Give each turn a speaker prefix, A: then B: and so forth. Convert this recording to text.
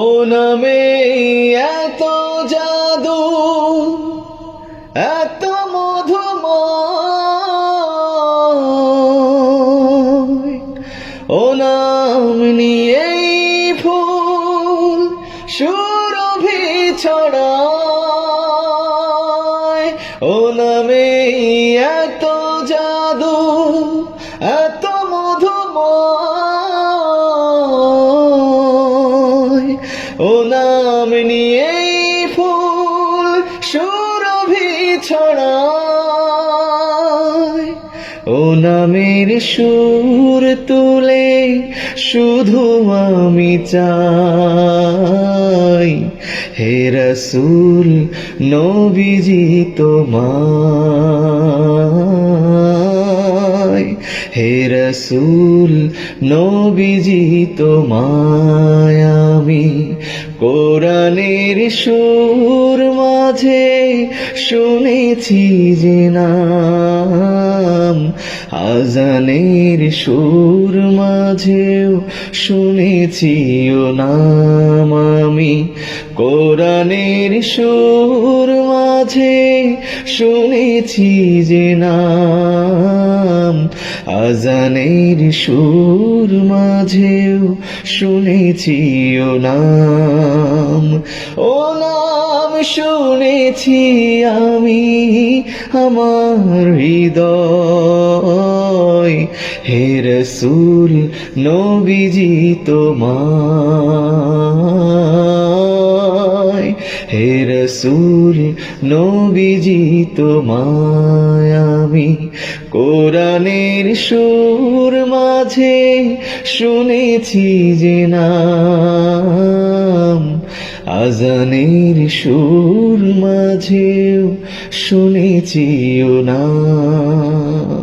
A: ও নামে এত জাদু, এত মধুম ও নাম নিয়েই ফুল সুরভি ছড়ায়। ও নামে এত জাদু সুরভি ছড়ায় ও নামের সুর তুলে শুধু আমি চাই। হে রসুল নবীজি তোমায়। হে রসুল, নবীজি তোমায় আমি। কোরআনের সুর মাঝে শুনেছি যে নাম। আজানের সুর মাঝেও শুনেছি ও নাম আমি। কোরআনের সুর মাঝে শুনেছি যে নাম। আজানের সুর মাঝেও শুনেছি ও নাম। ও নাম শুনেছি আমি আমার হৃদয়। হে রসুল, নবীজি তোমায় রসুল, নবীজি তোমায় কোরআনের সুর মাঝে শুনেছি যে নাম। আজানের সুর মাঝেও শুনেছি ও নাম।